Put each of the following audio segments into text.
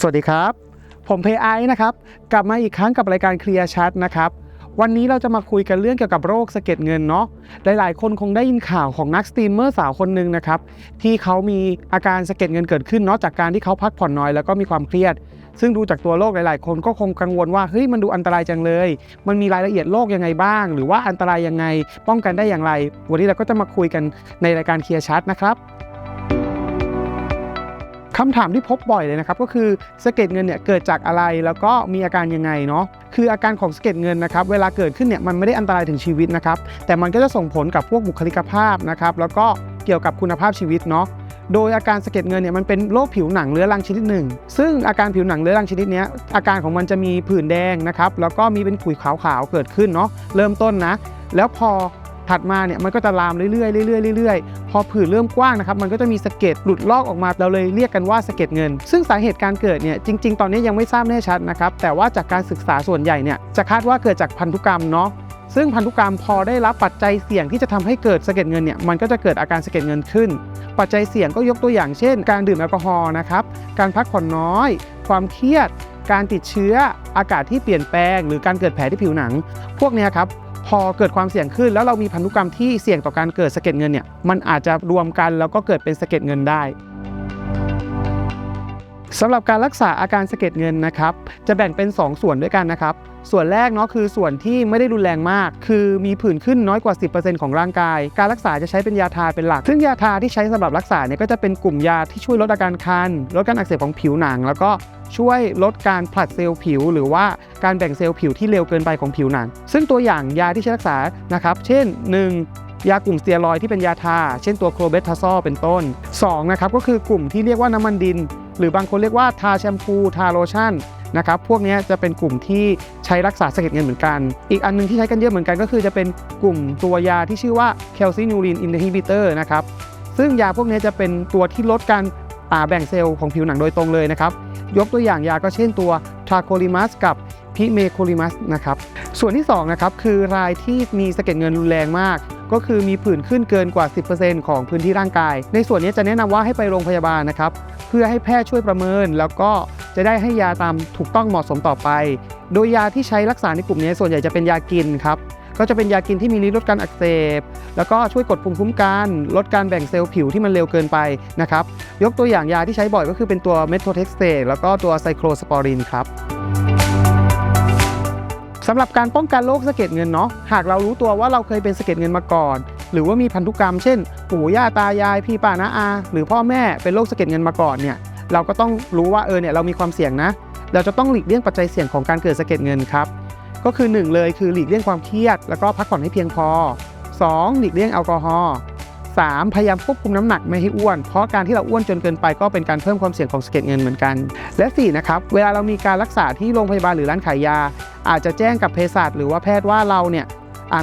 สวัสดีครับ ผมเพย์ไอนะครับ กลับมาอีกครั้งกับรายการเคลียร์ชัดนะครับ วันนี้เราจะมาคุยกันเรื่องเกี่ยวกับโรคสะเก็ดเงินเนาะ หลายๆ คนคงได้ยินข่าวของนักสตรีมเมอร์สาวคนหนึ่งนะครับ ที่เขามีอาการสะเก็ดเงินเกิดขึ้นเนาะจากการที่เขาพักผ่อนน้อยแล้วก็มีความเครียด ซึ่งดูจากตัวโรคหลายๆ คนก็คงกังวลว่าเฮ้ยมันดูอันตรายจังเลย มันมีรายละเอียดโรคยังไงบ้าง หรือว่าอันตรายยังไง ป้องกันได้อย่างไร วันนี้เราก็จะมาคุยกันในรายการเคลียร์ชัดนะครับ คำถามที่พบบ่อยเลยนะครับก็คือสะเก็ดเงินเนี่ยเกิดจากอะไรแล้วก็มีอาการยังไงเนาะคืออาการของสะเก็ดเงินนะครับเวลาเกิดขึ้นเนี่ยมันไม่ได้อันตรายถึงชีวิตนะครับแต่มันก็จะส่งผลกับพวกบุคลิกภาพนะครับแล้วก็เกี่ยวกับคุณภาพชีวิตเนาะโดยอาการสะเก็ดเงินเนี่ยมันเป็นโรคผิวหนังเรื้อรังชนิดหนึ่ง ซึ่งอาการผิวหนังเรื้อรังชนิดนี้อาการของมันจะมีผื่นแดงนะครับแล้วก็มีเป็นขุยขาวๆเกิดขึ้นเนาะเริ่มต้นนะ แล้วพอ ถัดมาเนี่ยมันก็จะลามเรื่อยๆเรื่อยๆเรื่อยๆ พอผื่นเริ่มกว้างนะครับมันก็จะมีสะเก็ดหลุดลอกออกมาเราเลยเรียกกันว่าสะเก็ดเงิน ซึ่งสาเหตุการเกิดเนี่ยจริง ๆ ตอนนี้ยังไม่ทราบแน่ชัดนะครับแต่ว่าจากการศึกษาส่วนใหญ่เนี่ยจะคาดว่าเกิดจากพันธุกรรมเนาะซึ่งพันธุกรรมพอได้รับปัจจัยเสี่ยงที่จะทำให้เกิดสะเก็ดเงินเนี่ยมันก็จะเกิดอาการสะเก็ดเงินขึ้น ปัจจัยเสี่ยงก็ยกตัวอย่างเช่น การดื่มแอลกอฮอล์นะครับการพักผ่อนน้อย ความเครียด การติดเชื้ออากาศที่เปลี่ยนแปลง หรือการเกิดแผลที่ผิวหนัง พวกนี้ครับ พอเกิดความเสี่ยงขึ้น แล้วเรามีพันธุกรรมที่เสี่ยงต่อการเกิดสะเก็ดเงินเนี่ยมันอาจจะรวมกันแล้วก็เกิดเป็นสะเก็ดเงินได้ สำหรับการรักษาอาการสะเก็ดเงินนะครับ จะแบ่งเป็น 2 ส่วนด้วยกันนะครับ ส่วนแรกเนาะคือส่วนที่ไม่ได้รุนแรงมาก คือมีผื่นขึ้นน้อยกว่า 10%ของร่างกาย การรักษาจะใช้เป็นยาทาเป็นหลัก ซึ่งยาทาที่ใช้สำหรับรักษาเนี่ยก็จะเป็นกลุ่มยาที่ช่วยลดอาการคัน ลดการอักเสบของผิวหนัง แล้วก็ช่วยลดการผลัดเซลล์ผิว หรือว่าการแบ่งเซลล์ผิวที่เร็วเกินไปของผิวหนัง ซึ่งตัวอย่างยาที่ใช้รักษานะครับ เช่น 1. ยากลุ่มสเตียรอยที่เป็นยาทา เช่นตัวโครเบทาซอลเป็นต้น 2. นะครับก็คือกลุ่มที่เรียกว่าน้ำมันดิน หรือบางคนเรียกว่าทาแชมพูทาโลชั่นนะครับพวกนี้จะเป็นกลุ่มที่ใช้รักษาสะเก็ดเงินเหมือนกัน อีกอันหนึงที่ใช้กันเยอะเหมือนกันก็คือจะเป็นกลุ่มตัวยาที่ชื่อว่าแคลซินูรินอินฮิบิเตอร์นะครับซึ่งยาพวกนี้จะเป็นตัวที่ลดการอาแบ่งเซลล์ของผิวหนังโดยตรงเลยนะครับยกตัวอย่างยาก็เช่นตัวทาโคลิมัสกับพิเมโคลิมัสนะครับส่วนที่2นะครับคือรายที่มีสะเก็ดเงินรุนแรงมาก ก็คือมีผื่นขึ้นเกินกว่า 10%ของพื้นที่ร่างกาย ในส่วนนี้จะแนะนำว่าให้ไปโรงพยาบาลนะครับ เพื่อให้แพทย์ช่วยประเมิน แล้วก็จะได้ให้ยาตามถูกต้องเหมาะสมต่อไป โดยยาที่ใช้รักษาในกลุ่มนี้ส่วนใหญ่จะเป็นยากินครับก็จะเป็นยากินที่มีฤทธิ์ลดการอักเสบ แล้วก็ช่วยกดภูมิคุ้มกันลดการแบ่งเซลล์ผิวที่มันเร็วเกินไปนะครับ ยกตัวอย่างยาที่ใช้บ่อยก็คือเป็นตัวเมโทเท็กเซตแล้วก็ตัวไซโคลสปอรินครับ สำหรับการป้องกันโรคสะเก็ดเงินเนาะหากเรารู้ตัวว่าเราเคยเป็นสะเก็ดเงินมาก่อน หรือว่ามีพันธุกรรมเช่นปู่ย่าตายายพี่ป้าน้าอา หรือพ่อแม่เป็นโรคสะเก็ดเงินมาก่อนเนี่ยเราก็ต้องรู้ว่าเออเนี่ยเรามีความเสี่ยงนะ เราจะต้องหลีกเลี่ยงปัจจัยเสี่ยงของการเกิดสะเก็ดเงินครับก็คือ 1 เลยคือหลีกเลี่ยงความเครียด แล้วก็พักผ่อนให้เพียงพอ 2. หลีกเลี่ยงแอลกอฮอล์ 3. พยายามควบคุมน้ำหนักไม่ให้อ้วน เพราะการที่เราอ้วนจนเกินไปก็เป็นการเพิ่มความเสี่ยงของสะเก็ดเงินเหมือนกัน และ 4. นะครับ เวลาเรามีการรักษาที่โรงพยาบาลหรือร้านขายยา อาจจะแจ้งกับเภสัชหรือว่าแพทย์ว่าเราเนี่ย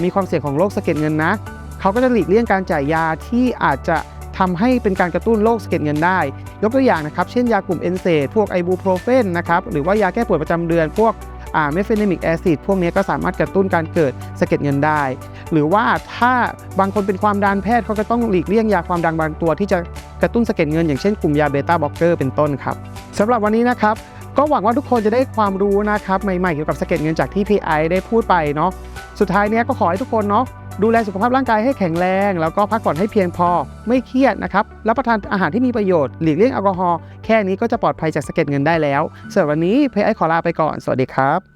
มีความเสี่ยงของโรคสะเก็ดเงินนะเขาก็จะหลีกเลี่ยงการจ่ายยาที่อาจจะทำให้เป็นการกระตุ้นโรคสะเก็ดเงินได้ ยกตัวอย่างนะครับ เช่นยากลุ่มเอนเซดพวกไอบูโปรเฟนนะครับ หรือว่ายาแก้ปวดประจำเดือน พวกเมฟเฟนมิกแอซิดพวกนี้ก็สามารถกระตุ้นการเกิดสะเก็ดเงินได้ หรือว่าถ้าบางคนเป็นความดันแพทย์เขาก็ต้องหลีกเลี่ยงยาความดันบางตัวที่จะกระตุ้นสะเก็ดเงิน อย่างเช่นกลุ่มยาเบต้าบล็อกเกอร์เป็นต้นครับสำหรับวันนี้นะครับ ก็หวังว่าทุกคนจะได้ความรู้นะครับใหม่ๆเกี่ยวกับสะเก็ดเงินจากที่ PI ได้พูดไปเนาะสุดท้ายเนี้ยก็ขอให้ทุกคนเนาะดูแลสุขภาพร่างกายให้แข็งแรง แล้วก็พักผ่อนให้เพียงพอไม่เครียดนะครับรับประทานอาหารที่มีประโยชน์หลีกเลี่ยงแอลกอฮอล์แค่นี้ก็จะปลอดภัยจากสะเก็ดเงินได้แล้วสำหรับวันนี้ PI ขอลาไปก่อน สวัสดีครับ